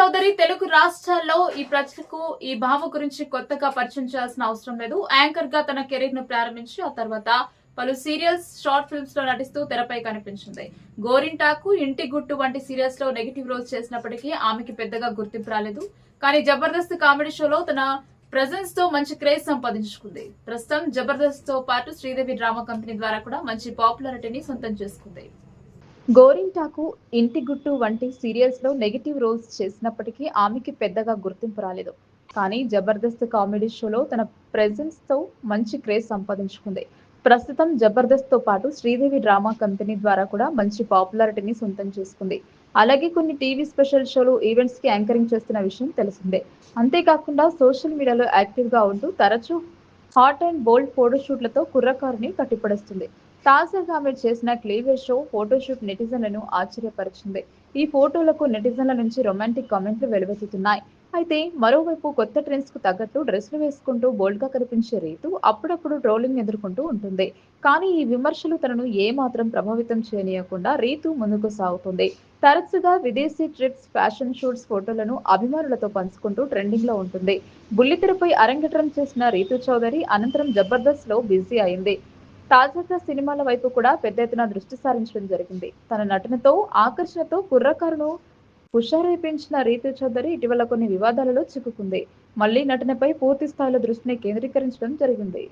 చౌదరి తెలుగు రాష్ట్రాల్లో ఈ ప్రజలకు ఈ భావ గురించి కొత్తగా పరిచయం చేయాల్సిన అవసరం లేదు. యాంకర్గా తన కెరీర్ను ప్రారంభించి ఆ తర్వాత పలు సీరియల్స్ షార్ట్ ఫిల్మ్స్లో నటిస్తూ తెరపై కనిపించింది. గోరింటాకు ఇంటి గుట్టు వంటి సీరియల్స్లో నెగిటివ్ రోల్స్ చేసినప్పటికీ ఆమెకి పెద్దగా గుర్తింపు రాలేదు. కానీ జబర్దస్త్ కామెడీ షోలో తన ప్రజెన్స్తో మంచి క్రేజ్ సంపాదించుకుంది. ప్రస్తుతం జబర్దస్త్తో పాటు శ్రీదేవి డ్రామా కంపెనీ ద్వారా కూడా మంచి పాపులారిటీని సొంతం చేసుకుంది. గోరింటాకు ఇంటి గుట్టు వంటి సీరియల్స్లో నెగిటివ్ రోల్స్ చేసినప్పటికీ ఆమెకి పెద్దగా గుర్తింపు రాలేదు. కానీ జబర్దస్త్ కామెడీ షోలో తన ప్రెజెన్స్తో మంచి క్రేజ్ సంపాదించుకుంది. ప్రస్తుతం జబర్దస్త్తో పాటు శ్రీదేవి డ్రామా కంపెనీ ద్వారా కూడా మంచి పాపులారిటీని సొంతం చేసుకుంది. అలాగే కొన్ని టీవీ స్పెషల్ షోలు ఈవెంట్స్కి యాంకరింగ్ చేస్తున్న విషయం తెలిసిందే. అంతేకాకుండా సోషల్ మీడియాలో యాక్టివ్గా ఉంటూ తరచూ హాట్ అండ్ బోల్డ్ ఫోటోషూట్లతో కుర్రకారుని కట్టిపడుస్తుంది. తాజాగా ఆమె చేసిన క్లీవేజ్ షో ఫోటోషూట్ నెటిజన్లను ఆశ్చర్యపరిచింది. ఈ ఫోటోలకు నెటిజన్ల నుంచి రొమాంటిక్ కామెంట్లు వెలువెత్తుతున్నాయి. అయితే మరోవైపు కొత్త ట్రెండ్స్కు తగ్గట్టు డ్రెస్సులు వేసుకుంటూ బోల్డ్గా కనిపించే రీతు అప్పుడప్పుడు ట్రోలింగ్ ఎదుర్కొంటూ ఉంటుంది. కానీ ఈ విమర్శలు తనను ఏమాత్రం ప్రభావితం చేయనీయకుండా రీతు ముందుకు సాగుతుంది. తరచుగా విదేశీ ట్రిప్స్ ఫ్యాషన్ షూట్స్ ఫోటోలను అభిమానులతో పంచుకుంటూ ట్రెండింగ్లో ఉంటుంది. బుల్లితెరపై అరంగేట్రం చేసిన రీతు చౌదరి అనంతరం జబర్దస్త్లో బిజీ అయింది. తాజాగా సినిమాల వైపు కూడా పెద్ద ఎత్తున దృష్టి సారించడం జరిగింది. తన నటనతో ఆకర్షణతో కుర్రకారును హుషారైపించిన రీతు చౌదరి ఇటీవల కొన్ని వివాదాలలో చిక్కుకుంది. మళ్ళీ నటనపై పూర్తి స్థాయిలో దృష్టిని కేంద్రీకరించడం జరిగింది.